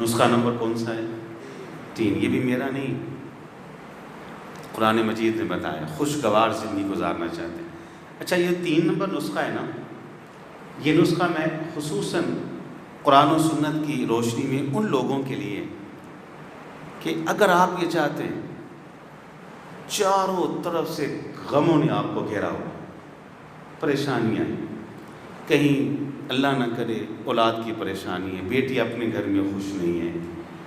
نسخہ نمبر کون سا ہے؟ تین، یہ بھی میرا نہیں۔ قرآن مجید نے بتایا، خوشگوار زندگی گزارنا چاہتے ہیں۔ اچھا یہ تین نمبر نسخہ ہے نا؟ یہ نسخہ میں خصوصاً قرآن و سنت کی روشنی میں ان لوگوں کے لیے کہ اگر آپ یہ چاہتے ہیں، چاروں طرف سے غموں نے آپ کو گھیرا ہوا پریشانیاں ہیں، کہیں اللہ نہ کرے، اولاد کی پریشانی ہے، بیٹی اپنے گھر میں خوش نہیں ہے،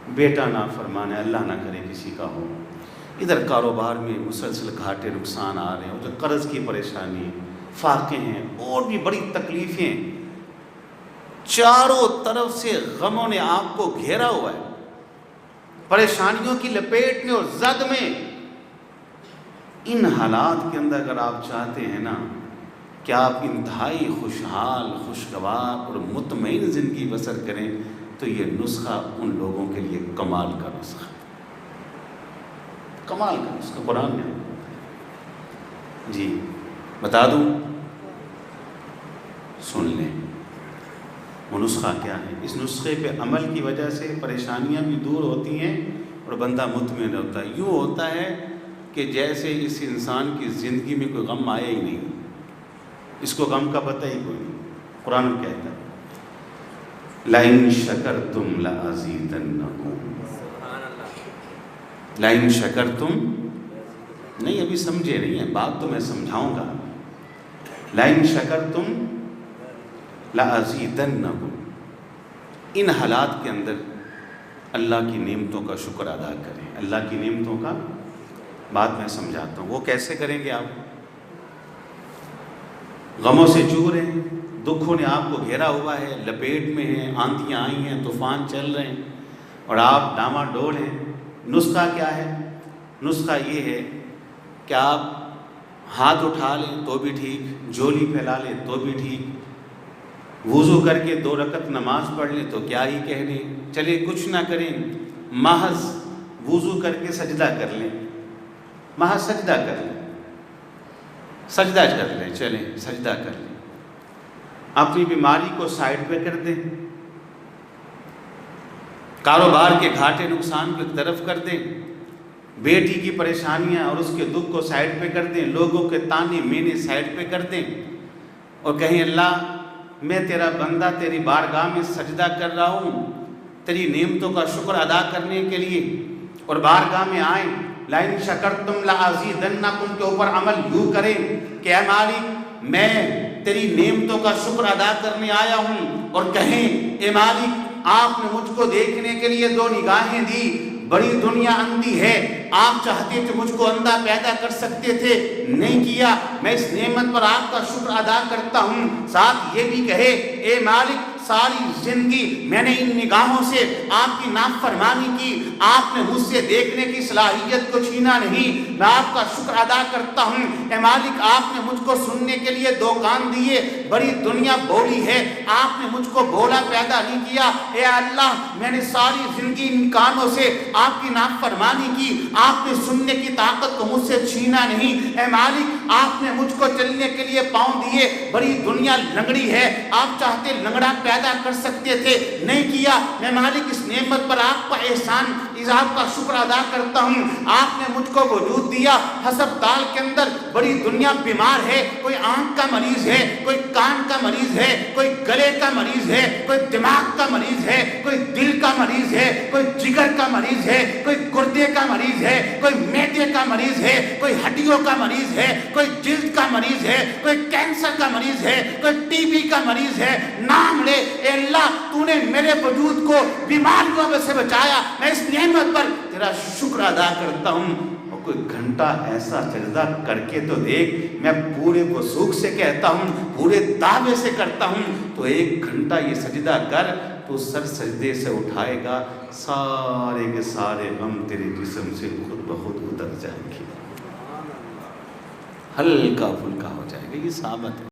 بیٹا نہ فرمانے اللہ نہ کرے کسی کا ہو۔ ادھر کاروبار میں مسلسل گھاٹے نقصان آ رہے ہیں، ادھر قرض کی پریشانی ہے فاقے ہیں، اور بھی بڑی تکلیفیں۔ چاروں طرف سے غموں نے آپ کو گھیرا ہوا ہے۔ پریشانیوں کی لپیٹ میں اور زد میں۔ ان حالات کے اندر اگر آپ چاہتے ہیں نا کہ آپ انتہائی خوشحال، خوشگوار اور مطمئن زندگی بسر کریں تو یہ نسخہ ان لوگوں کے لیے کمال کا نسخہ کمال کا نسخہ، قرآن نے جی بتا دوں۔ سن لیں۔ وہ نسخہ کیا ہے؟ اس نسخے پہ عمل کی وجہ سے پریشانیاں بھی دور ہوتی ہیں اور بندہ مطمئن ہوتا ہے۔ یوں ہوتا ہے کہ جیسے اس انسان کی زندگی میں کوئی غم آیا ہی نہیں۔ اس کو غم کا پتہ ہی کوئی نہیں۔ قرآن کہتا ہے لائن شکر تم لائن شکر تم نہیں، ابھی سمجھے نہیں ہے بات تو میں سمجھاؤں گا۔ لائن شکر تم لازید ان حالات کے اندر اللہ کی نعمتوں کا شکر ادا کریں۔ اللہ کی نعمتوں کا بات میں سمجھاتا ہوں۔ وہ کیسے کریں گے آپ؟ غموں سے چور ہیں، دکھوں نے آپ کو گھیرا ہوا ہے، لپیٹ میں ہیں آندیاں آئی ہیں، طوفان چل رہے ہیں۔ اور آپ ڈاما ڈول ہیں۔ نسخہ کیا ہے؟ نسخہ یہ ہے کہ آپ ہاتھ اٹھا لیں تو بھی ٹھیک جولی پھیلا لیں تو بھی ٹھیک۔ وضو کر کے دو رکعت نماز پڑھ لیں تو کیا ہی کہنے۔ چلے کچھ نہ کریں، محض وضو کر کے سجدہ کر لیں۔ محض سجدہ کر لیں۔ سجدہ کر لیں، چلیں، سجدہ کر لیں۔ اپنی بیماری کو سائڈ پہ کر دیں۔ کاروبار کے گھاٹے نقصان کو ایک طرف کر دیں۔ بیٹی کی پریشانیاں اور اس کے دکھ کو سائڈ پہ کر دیں۔ لوگوں کے تانے مینے سائڈ پہ کر دیں۔ اور کہیں، اللہ، میں تیرا بندہ، تیری بارگاہ میں سجدہ کر رہا ہوں۔ تیری نعمتوں کا شکر ادا کرنے کے لیے اور بارگاہ میں آئیں۔ لائن شکر تم لازی کے اوپر عمل یوں کریں کہ اے مالک، میں تیری نعمتوں کا شکر ادا کرنے آیا ہوں اور کہیں، اے مالک، آپ نے مجھ کو دیکھنے کے لیے دو نگاہیں دی، بڑی دنیا اندھی ہے، آپ چاہتے تھے مجھ کو اندھا پیدا کر سکتے تھے، نہیں کیا، میں اس نعمت پر آپ کا شکر ادا کرتا ہوں۔ ساتھ یہ بھی کہے، اے مالک ساری زندگی میں نے ان نگاہوں سے آپ کی نافرمانی کی، آپ نے مجھ سے دیکھنے کی صلاحیت کو چھینا نہیں۔ میں آپ کا شکر ادا کرتا ہوں۔ اے مالک، آپ نے مجھ کو سننے کے لیے دو کان دیے۔ بڑی دنیا بولی ہے۔ آپ نے مجھ کو بولا پیدا نہیں کیا۔ اے اللہ، میں نے ساری زندگی ان کانوں سے آپ کی نافرمانی کی۔ آپ نے سننے کی طاقت کو مجھ سے چھینا نہیں۔ اے مالک، آپ نے مجھ کو چلنے کے لیے پاؤں دیے۔ بڑی دنیا لنگڑی ہے۔ آپ چاہتے لنگڑا پیدا کر سکتے تھے۔ نہیں کیا؟ میں مالک اس نعمت پر آپ کا احسان آپ کا شکر ادا کرتا ہوں آپ نے مجھ کو وجود دیا ہسپتال کے اندر بڑی دنیا بیمار ہے کوئی آنکھ کا مریض ہے کوئی کان کا مریض ہے کوئی گلے کا مریض ہے کوئی دماغ کا مریض ہے کوئی دل کا مریض ہے کوئی جگر کا مریض ہے کوئی گردے کا مریض ہے کوئی میدے کا مریض ہے کوئی ہڈیوں کا مریض ہے کوئی جلد کا مریض ہے کوئی کینسر کا مریض ہے کوئی ٹی بی کا مریض ہے نام لے اے اللہ تو نے میرے وجود کو بیماریوں میں سے بچایا میں اس نعمت پر تیرا شکر ادا کرتا ہوں۔ اور کوئی گھنٹہ ایسا سجدہ کر کے تو دیکھ، میں پورے وسوخ سے کہتا ہوں، پورے دعوے سے کرتا ہوں۔ تو ایک گھنٹہ یہ سجدہ کر، تو سر سجدے سے اٹھائے گا۔ سارے کے سارے غم تیرے جسم سے خود بخود اتر جائیں گے۔ ہلکا پھلکا ہو جائے گا، یہ ثابت ہے۔